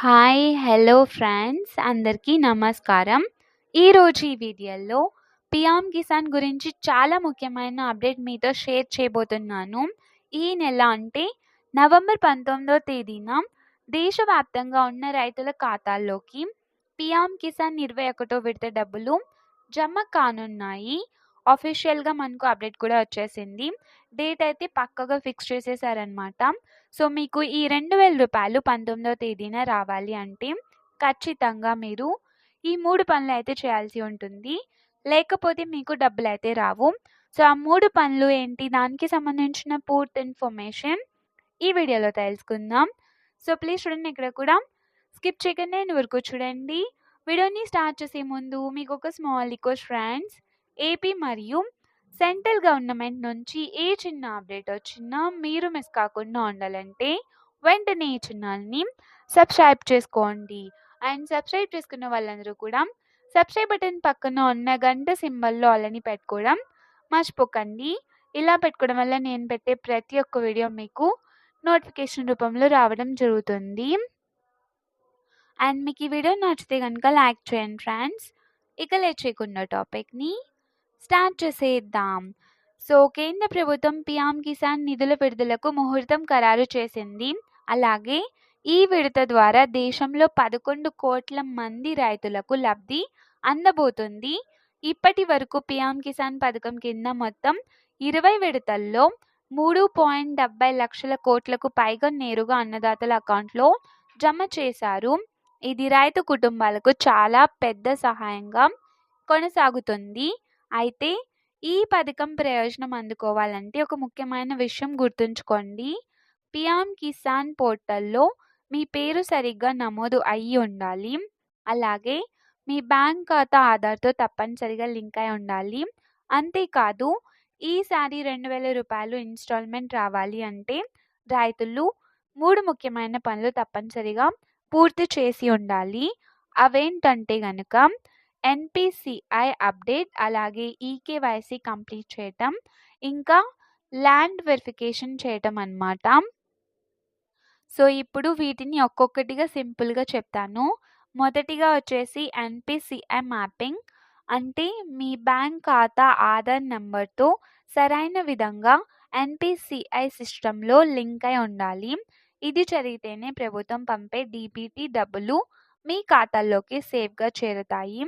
Hi hello friends. అందరికీ నమస్కారం. ఈరోజు ఈ వీడియోలో పిఎం కిసాన్ గురించి చాలా ముఖ్యమైన అప్డేట్ మీతో షేర్ చేయబోతున్నాను. ఈ నెల అంటే నవంబర్ పంతొమ్మిదో తేదీన దేశవ్యాప్తంగా ఉన్న రైతుల ఖాతాల్లోకి పిఎం కిసాన్ ఇరవై ఒకటో విడత డబ్బులు జమ కానున్నాయి. అఫీషియల్గా మనకు అప్డేట్ కూడా వచ్చేసింది. డేట్ అయితే పక్కగా ఫిక్స్ చేసేసారనమాట సో మీకు ఈ రెండు వేల రూపాయలు పంతొమ్మిదవ తేదీన రావాలి అంటే ఖచ్చితంగా మీరు ఈ మూడు పనులు అయితే చేయాల్సి ఉంటుంది. లేకపోతే మీకు డబ్బులు అయితే రావు. సో ఆ మూడు పనులు ఏంటి? దానికి సంబంధించిన పూర్తి ఇన్ఫర్మేషన్ ఈ వీడియోలో తెలుసుకుందాం. సో ప్లీజ్ చూడండి ఇక్కడ కూడా. స్కిప్ చేయకుండా నేను వరకు చూడండి. వీడియోని స్టార్ట్ చేసే ముందు మీకు ఒక స్మాల్ రిక్వెస్ట్ ఫ్రెండ్స్ ఏపీ మరియు సెంట్రల్ గవర్నమెంట్ నుంచి ఏ చిన్న అప్డేట్ వచ్చినా మీరు మిస్ కాకుండా ఉండాలంటే వెంటనే ఈ ఛానల్ని సబ్స్క్రైబ్ చేసుకోండి. అండ్ సబ్స్క్రైబ్ చేసుకున్న వాళ్ళందరూ కూడా సబ్స్క్రైబ్ బటన్ పక్కన ఉన్న గంట సింబల్లో అలాని పెట్టుకోవడం మర్చిపోకండి. ఇలా పెట్టుకోవడం వల్ల నేను పెట్టే ప్రతి ఒక్క వీడియో మీకు నోటిఫికేషన్ రూపంలో రావడం జరుగుతుంది. అండ్ మీకు ఈ వీడియో నచ్చితే కనుక లైక్ చేయండి ఫ్రెండ్స్ ఇక లేట్ చేయకుండా టాపిక్ని స్టార్ట్ చేసేద్దాం. సో కేంద్ర ప్రభుత్వం పిఎం కిసాన్ నిధుల విడుదలకు ముహూర్తం ఖరారు చేసింది. అలాగే ఈ విడత ద్వారా దేశంలో పదకొండు కోట్ల మంది రైతులకు లబ్ధి అందబోతుంది. ఇప్పటి వరకు పిఎం కిసాన్ పథకం కింద మొత్తం ఇరవై విడతల్లో మూడు పాయింట్ డెబ్బై లక్షల కోట్లకు పైగా నేరుగా అన్నదాతల అకౌంట్లో జమ చేశారు. ఇది రైతు కుటుంబాలకు చాలా పెద్ద సహాయంగా కొనసాగుతుంది. అయితే ఈ పథకం ప్రయోజనం అందుకోవాలంటే ఒక ముఖ్యమైన విషయం గుర్తుంచుకోండి. పిఎం కిసాన్ పోర్టల్లో మీ పేరు సరిగ్గా నమోదు అయ్యి ఉండాలి. అలాగే మీ బ్యాంక్ ఖాతా ఆధార్తో తప్పనిసరిగా లింక్ అయి ఉండాలి. అంతేకాదు ఈసారి రెండు వేల రూపాయలు ఇన్స్టాల్మెంట్ రావాలి అంటే రైతులు మూడు ముఖ్యమైన పనులు తప్పనిసరిగా పూర్తి చేసి ఉండాలి. అవేంటంటే గనుక ఎన్పిసిఐ అప్డేట్ అలాగే ఈకేవైసీ కంప్లీట్ చేయటం ఇంకా ల్యాండ్ వెరిఫికేషన్ చేయటం అన్నమాట. సో ఇప్పుడు వీటిని ఒక్కొక్కటిగా సింపుల్గా చెప్తాను. మొదటిగా వచ్చేసి ఎన్పిసిఐ మ్యాపింగ్. అంటే మీ బ్యాంక్ ఖాతా ఆధార్ నెంబర్తో సరైన విధంగా ఎన్పిసిఐ సిస్టంలో లింక్ అయి ఉండాలి. ఇది జరిగితేనే ప్రభుత్వం పంపే డీబీటీ డబ్బులు మీ ఖాతాల్లోకి సేఫ్గా చేరుతాయి.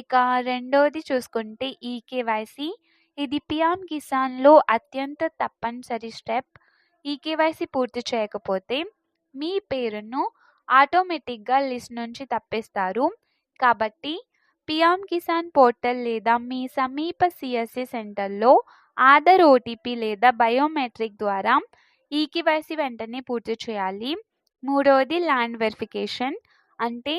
ఇక రెండవది చూసుకుంటే ఈకేవైసీ ఇది పిఎం కిసాన్లో అత్యంత తప్పనిసరి స్టెప్. ఈకేవైసీ పూర్తి చేయకపోతే మీ పేరును ఆటోమేటిక్గా లిస్ట్ నుంచి తప్పిస్తారు. కాబట్టి పిఎం కిసాన్ పోర్టల్ లేదా మీ సమీప సిఎస్సి సెంటర్లో ఆధార్ ఓటీపీ లేదా బయోమెట్రిక్ ద్వారా ఈకేవైసీ వెంటనే పూర్తి చేయాలి. మూడవది ల్యాండ్ వెరిఫికేషన్. అంటే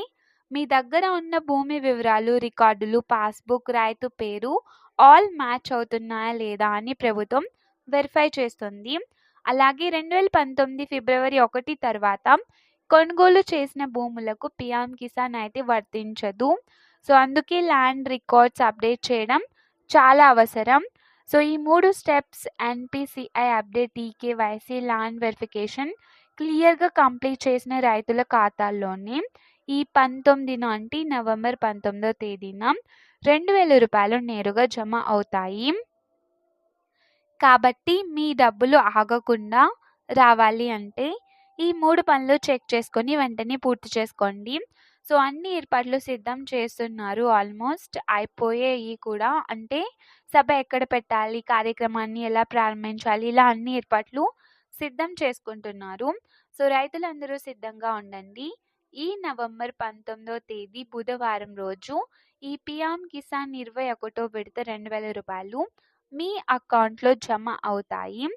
మీ దగ్గర ఉన్న భూమి వివరాలు రికార్డులు పాస్బుక్ రైతు పేరు ఆల్ మ్యాచ్ అవుతున్నాయా లేదా అని ప్రభుత్వం వెరిఫై చేస్తుంది. అలాగే రెండు వేల పంతొమ్మిది ఫిబ్రవరి ఒకటి తర్వాత కొనుగోలు చేసిన భూములకు పిఎం కిసాన్ అయితే వర్తించదు. సో అందుకే ల్యాండ్ రికార్డ్స్ అప్డేట్ చేయడం చాలా అవసరం. సో ఈ మూడు steps NPCI update eKYC land verification క్లియర్గా కంప్లీట్ చేసిన రైతుల ఖాతాల్లోనే ఈ పంతొమ్మిదిన అంటే నవంబర్ పంతొమ్మిదో తేదీన రెండు వేల రూపాయలు నేరుగా జమ అవుతాయి. కాబట్టి మీ డబ్బులు ఆగకుండా రావాలి అంటే ఈ మూడు పనులు చెక్ చేసుకొని వెంటనే పూర్తి చేసుకోండి. సో అన్ని ఏర్పాట్లు సిద్ధం చేస్తున్నారు. ఆల్మోస్ట్ అయిపోయాయి కూడా. అంటే సభ ఎక్కడ పెట్టాలి కార్యక్రమాన్ని ఎలా ప్రారంభించాలి ఇలా అన్ని ఏర్పాట్లు సిద్ధం చేసుకుంటున్నారు. సో రైతులందరూ సిద్ధంగా ఉండండి. ఈ నవంబర్ పంతొమ్మిదో తేదీ బుధవారం రోజు ఈ పిఎం కిసాన్ ఇరవై ఒకటో విడత రెండు వేల రూపాయలు మీ అకౌంట్లో జమ అవుతాయి.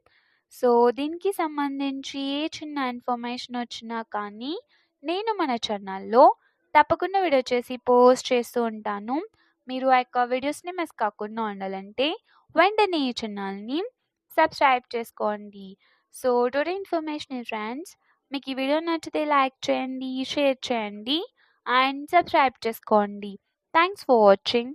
సో దీనికి సంబంధించి ఏ చిన్న ఇన్ఫర్మేషన్ వచ్చినా కానీ నేను మన ఛానల్లో తప్పకుండా వీడియో చేసి పోస్ట్ చేస్తూ ఉంటాను. మీరు ఆ యొక్క వీడియోస్ని మిస్ కాకుండా ఉండాలంటే వెంటనే ఈ ఛానల్ని సబ్స్క్రైబ్ చేసుకోండి. సో టుడే ఇన్ఫర్మేషన్ ఫ్రెండ్స్ మీకు ఈ వీడియో నచ్చితే లైక్ చేయండి షేర్ చేయండి అండ్ సబ్స్క్రైబ్ చేసుకోండి. Thanks for watching.